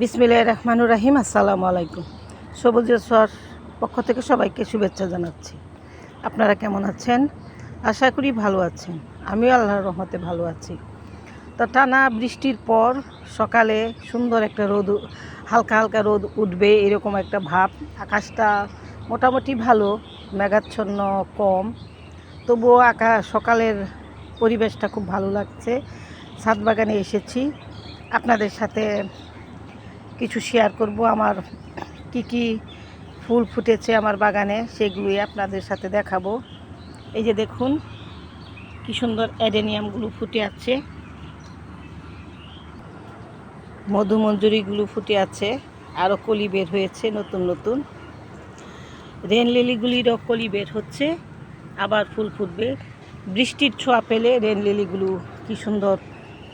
বিসমিল্লাহ রহমানুর রাহিম, আসসালামু আলাইকুম। সবুজের স্বর পক্ষ থেকে সবাইকে শুভেচ্ছা জানাচ্ছি। আপনারা কেমন আছেন? আশা করি ভালো আছেন। আমিও আল্লাহর রহমতে ভালো আছি। তো টানা বৃষ্টির পর সকালে সুন্দর একটা রোদ, হালকা হালকা রোদ উঠবে এরকম একটা ভাব। আকাশটা মোটামুটি ভালো, মেঘাচ্ছন্ন, কম। তবুও আকাশ সকালের পরিবেশটা খুব ভালো লাগছে। ছাদ বাগানে এসেছি। আপনাদের সাথে কিছু শেয়ার করব। আমার কি কি ফুল ফুটেছে আমার বাগানে সেগুলোই আপনাদের সাথে দেখাবো। এই যে দেখুন, কি সুন্দর অ্যাডেনিয়ামগুলো ফুটে আছে। মধুমঞ্জুরিগুলো ফুটে আছে। আরও কলি বের হয়েছে নতুন নতুন। রেন লিলিগুলিরও কলি বের হচ্ছে, আবার ফুল ফুটবে। বৃষ্টির ছোঁয়া পেলে রেন লিলিগুলো কি সুন্দর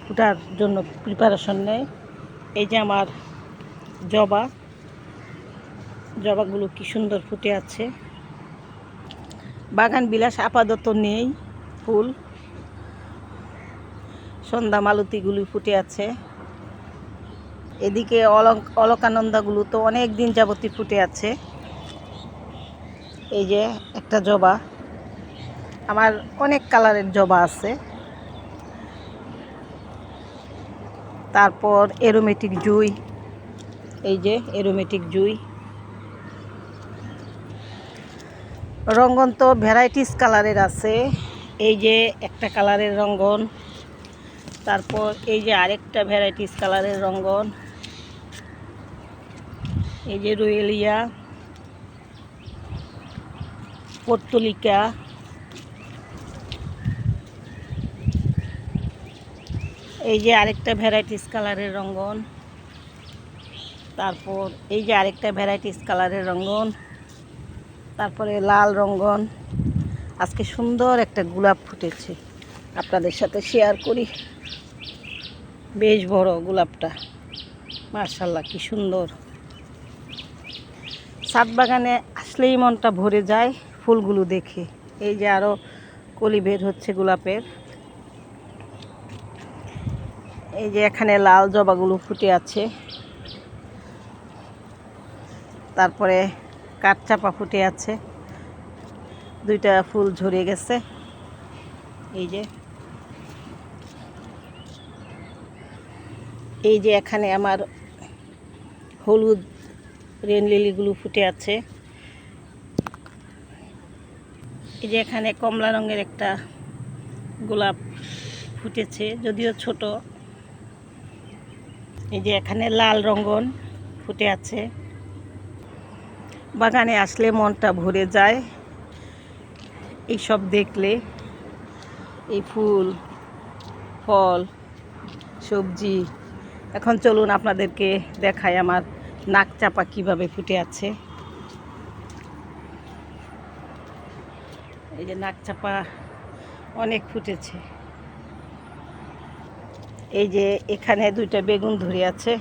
ফুটার জন্য প্রিপারেশন নেয়। এই যে আমার জবা। জবাগুলো কি সুন্দর ফুটে আছে। বাগান বিলাস আপাতত নেই, ফুল। সন্ধ্যা মালতীগুলি ফুটে আছে। এদিকে অলক অলকানন্দাগুলো তো অনেক দিন যাবতই ফুটে আছে। এই যে একটা জবা। আমার অনেক কালারের জবা আছে। তারপর এরোমেটিক জুই। এই যে এরোমেটিক জুই। রঙ্গন তো ভ্যারাইটিস কালারের আছে। এই যে একটা কালারের রঙ্গন। তারপর এই যে আরেকটা ভ্যারাইটিস কালারের রঙ্গন। এই যে রুয়েলিয়া। পর্তুলিকা। এই যে আরেকটা ভ্যারাইটিস কালারের রঙ্গন। তারপর এই যে আরেকটা ভ্যারাইটিস কালারের রঙ্গন, তারপরে লাল রঙ্গন। আজকে সুন্দর একটা গোলাপ ফুটেছে। আপনাদের সাথে শেয়ার করি। বেশ বড় গোলাপটা। মার্শাল্লাহ কি সুন্দর। ছাদ বাগানে আসলেই মনটা ভরে যায় ফুলগুলো দেখে। এই যে আরও কলি বের হচ্ছে গোলাপের। এই যে এখানে লাল জবাগুলো ফুটে আছে। তারপরে কাঠচাপা ফুটে আছে। দুইটা ফুল ঝরে গেছে। এই যে। এই যে এখানে আমার হলুদ রেন লিলিগুলো ফুটে আছে। এই যে এখানে কমলা রঙের একটা গোলাপ ফুটেছে, যদিও ছোট। এই যে এখানে লাল রঙ্গন ফুটে আছে। বাগানে আসলে মনটা ভরে যায়। এইসব দেখলে এই ফুল, ফল, সবজি, এখন চলুন আপনাদেরকে দেখাই আমার নাক চাপা কীভাবে ফুটে আছে। এই যে নাক চাপা অনেক ফুটেছে। এই যে এখানে দুইটা বেগুন ধরে আছে।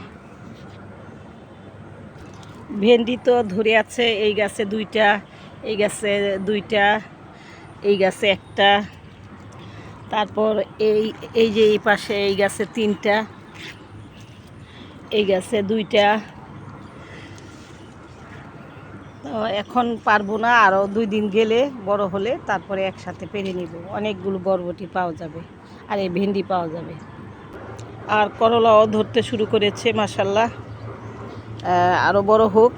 ভেন্ডি তো ধরে আছে, এই গাছে দুইটা, এই গাছে দুইটা, এই গাছে একটা, তারপর এই এই যে এই পাশে এই গাছে তিনটা, এই গাছে দুইটা। তো এখন পারব না আরও দুই দিন গেলে বড় হলে তারপরে একসাথে পেরে নিব। অনেকগুলো বরবটি পাওয়া যাবে আর এই ভেন্ডি পাওয়া যাবে। আর করলাও ধরতে শুরু করেছে মাসাল্লাহ আরও বড় হোক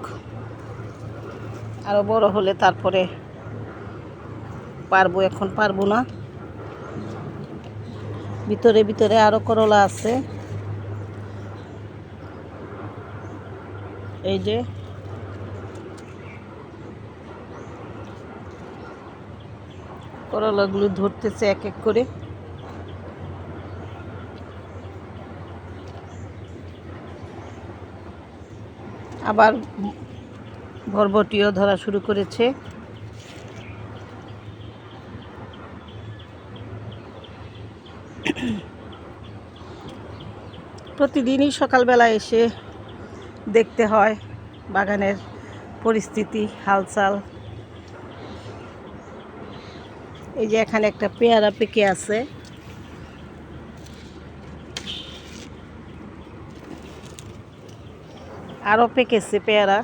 আরও বড় হলে তারপরে পারব, এখন পারব না। ভিতরে ভিতরে আরও করলা আছে। এই যে, করলাগুলো ধরতেছে এক এক করে। আবার বরবটিও ধরা শুরু করেছে। প্রতিদিনই সকালবেলা এসে দেখতে হয় বাগানের পরিস্থিতি, হালচাল। এই যে এখানে একটা পেয়ারা পেকে আছে। আরও পেকেছে পেয়ারা।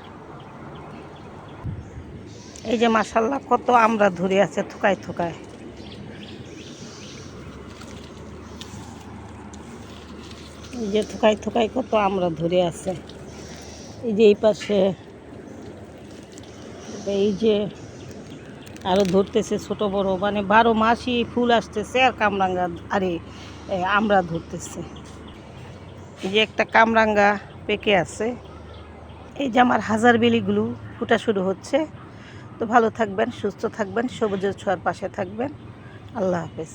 এই যে মাসাল্লাহ কত আমরা ধরে আছে থোকায় থোকায়। এই যে থোকায় থোকায় কত আমরা ধরে আছে। এই যে এই পাশে, এই যে আরও ধরতেছে ছোট বড় মানে বারো মাসই ফুল আসতেছে আর কামরাঙ্গা, আরে আমরা ধরতেছে। এই যে একটা কামরাঙ্গা পেকে আছে। এই যে আমার হাজার বেলিগুলো ফুটা শুরু হচ্ছে। তো ভালো থাকবেন, সুস্থ থাকবেন, সবুজের ছোঁয়ার পাশে থাকবেন। আল্লাহ হাফেজ।